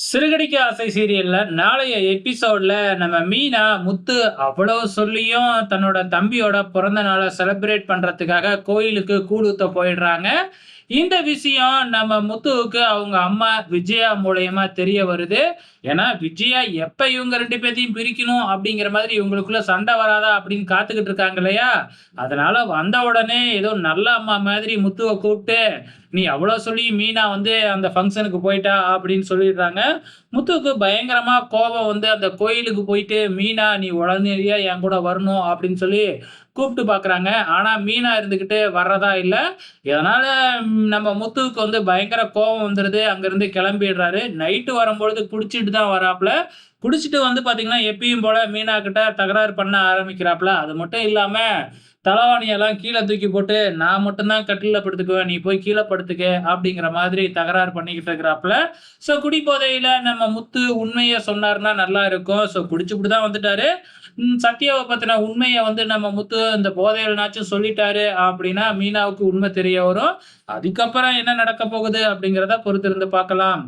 சிறுகடிக்க ஆசை சீரியல்ல நாளைய எபிசோட்ல நம்ம மீனா முத்து அவ்வளவு சொல்லியும் தன்னோட தம்பியோட பிறந்த நாளை செலிப்ரேட் பண்றதுக்காக கோயிலுக்கு கூடுத்த போயிடுறாங்க. இந்த விஷயம் நம்ம முத்துவுக்கு அவங்க அம்மா விஜயா மூலயமா தெரிய வருது. ஏன்னா விஜயா எப்ப இவங்க ரெண்டு பேர்த்தையும் பிரிக்கணும் அப்படிங்கிற மாதிரி இவங்களுக்குள்ள சண்டை வராதா அப்படின்னு காத்துக்கிட்டு இருக்காங்க இல்லையா? அதனால வந்த உடனே ஏதோ நல்ல அம்மா மாதிரி முத்துவை கூப்பிட்டு நீ அவ்வளோ சொல்லி மீனா வந்து அந்த ஃபங்க்ஷனுக்கு போயிட்டா அப்படின்னு சொல்லிடுறாங்க. முத்துவுக்கு பயங்கரமா கோபம் வந்து அந்த கோயிலுக்கு போயிட்டு மீனா நீ உடனடியாக என் கூட வரணும் அப்படின்னு சொல்லி கூப்பிட்டு பார்க்குறாங்க ஆனால் மீனா இருந்துக்கிட்டு வர்றதா இல்லை. இதனால் நம்ம முத்துவுக்கு வந்து பயங்கர கோபம் வந்துடுது அங்கேருந்து கிளம்பிடுறாரு. நைட்டு வரும்பொழுது குடிச்சிட்டு தான் வராப்புல குடிச்சிட்டு வந்து பார்த்தீங்கன்னா எப்பயும் போல மீனா கிட்ட தகராறு பண்ண ஆரம்பிக்கிறாப்புல அது மட்டும் இல்லாமல் தலைவாணியெல்லாம் கீழே தூக்கி போட்டு நான் மட்டும்தான் கட்டிலில் படுத்துக்குவேன். நீ போய் கீழே படுத்துக்க அப்படிங்கிற மாதிரி தகராறு பண்ணிக்கிட்டு இருக்கிறாப்புல ஸோ குடிப்போதையில் நம்ம முத்து உண்மையை சொன்னார்னா நல்லா இருக்கும். ஸோ குடிச்சுப்பிட்டு தான் வந்துட்டாரு. ம், சத்யாவை பற்றின உண்மையை வந்து நம்ம முத்து இந்த போதையில்னாச்சும் சொல்லிட்டாரு அப்படின்னா மீனாவுக்கு உண்மை தெரிய வரும். அதுக்கப்புறம் என்ன நடக்க போகுது அப்படிங்கிறத பொறுத்திருந்து பார்க்கலாம்.